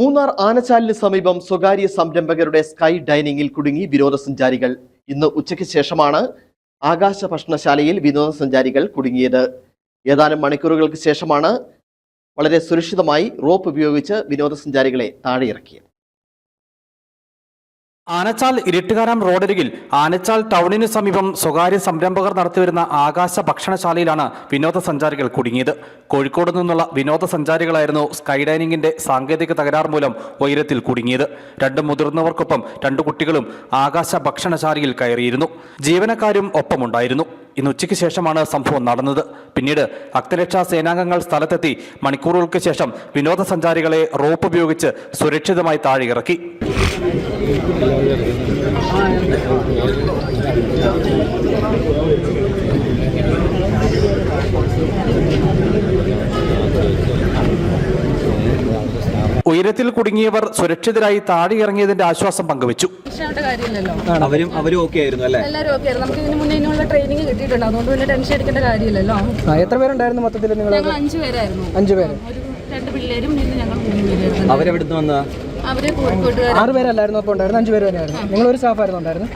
മൂന്നാർ ആനച്ചാലിന് സമീപം സ്വകാര്യ സംരംഭകരുടെ സ്കൈ ഡൈനിങ്ങിൽ കുടുങ്ങി വിനോദസഞ്ചാരികൾ. ഇന്ന് ഉച്ചയ്ക്ക് ശേഷമാണ് ആകാശ ഭക്ഷണശാലയിൽ വിനോദസഞ്ചാരികൾ കുടുങ്ങിയത്. ഏതാനും മണിക്കൂറുകൾക്ക് ശേഷമാണ് വളരെ സുരക്ഷിതമായി റോപ്പ് ഉപയോഗിച്ച് വിനോദസഞ്ചാരികളെ താഴെയിറക്കിയത്. ആനച്ചാൽ ഇരിട്ടുകാരാം റോഡരികിൽ ആനച്ചാൽ ടൗണിന് സമീപം സ്വകാര്യ സംരംഭകർ നടത്തിവരുന്ന ആകാശ ഭക്ഷണശാലയിലാണ് വിനോദസഞ്ചാരികൾ കുടുങ്ങിയത്. കോഴിക്കോട് നിന്നുള്ള വിനോദസഞ്ചാരികളായിരുന്നു സ്കൈ ഡൈനിങ്ങിന്റെ സാങ്കേതിക തകരാർ മൂലം ഉയരത്തിൽ കുടുങ്ങിയത്. രണ്ട് മുതിർന്നവർക്കൊപ്പം രണ്ടു കുട്ടികളും ആകാശ ഭക്ഷണശാലയിൽ കയറിയിരുന്നു. ജീവനക്കാരും ഒപ്പമുണ്ടായിരുന്നു. ഇന്ന് ഉച്ചയ്ക്ക് ശേഷമാണ് സംഭവം നടന്നത്. പിന്നീട് അക്തരക്ഷാ സേനാംഗങ്ങൾ സ്ഥലത്തെത്തി മണിക്കൂറുകൾക്ക് ശേഷം വിനോദസഞ്ചാരികളെ റോപ്പ് ഉപയോഗിച്ച് സുരക്ഷിതമായി താഴെ ഇറക്കി. ഉയരത്തിൽ കുടുങ്ങിയവർ സുരക്ഷിതരായി താഴെ ഇറങ്ങിയതിന്റെ ആശ്വാസം പങ്കുവച്ചു. അവരും അവരും ഓക്കെ ആയിരുന്നു അല്ലേ? എല്ലാവരും ഓക്കെ ആയിരുന്നു. നമുക്ക് ഇതിന് മുന്നേ ഇതിനുള്ള ട്രെയിനിങ് കിട്ടിയിട്ടുണ്ട്. അതുകൊണ്ട് പിന്നെ ടെൻഷൻ അടിക്കേണ്ട കാര്യമില്ലല്ലോ. എത്ര പേരുണ്ടായിരുന്നു മൊത്തത്തിൽ നിങ്ങൾ അഞ്ചു പേരായിരുന്നു. അഞ്ച് പേര്. രണ്ട് പിള്ളേരും പിന്നെ ഞങ്ങൾ മൂന്ന് പേരായിരുന്നു അവരെവിടുന്ന് വന്നതാ? ആറ് പേരല്ലായിരുന്നു അപ്പോൾ ഉണ്ടായിരുന്നു അഞ്ച് പേര് തന്നെയായിരുന്നു. നിങ്ങൾ ഒരു സ്റ്റാഫായിരുന്നു ഉണ്ടായിരുന്നു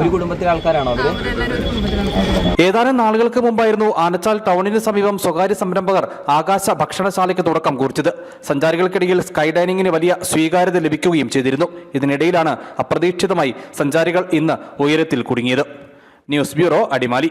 ഒരു കുടുംബത്തിലെ ആൾക്കാരാണോ ഏതാനും നാളുകൾക്ക് മുമ്പായിരുന്നു ആനച്ചാൽ ടൗണിന് സമീപം സ്വകാര്യ സംരംഭകർ ആകാശ ഭക്ഷണശാലയ്ക്ക് തുടക്കം കുറിച്ചത്. സഞ്ചാരികൾക്കിടയിൽ സ്കൈ ഡൈനിങ്ങിന് വലിയ സ്വീകാര്യത ലഭിക്കുകയും ചെയ്തിരുന്നു. ഇതിനിടയിലാണ് അപ്രതീക്ഷിതമായി സഞ്ചാരികൾ ഇന്ന് ഉയരത്തിൽ കുടുങ്ങിയത്. News bureau Adimali.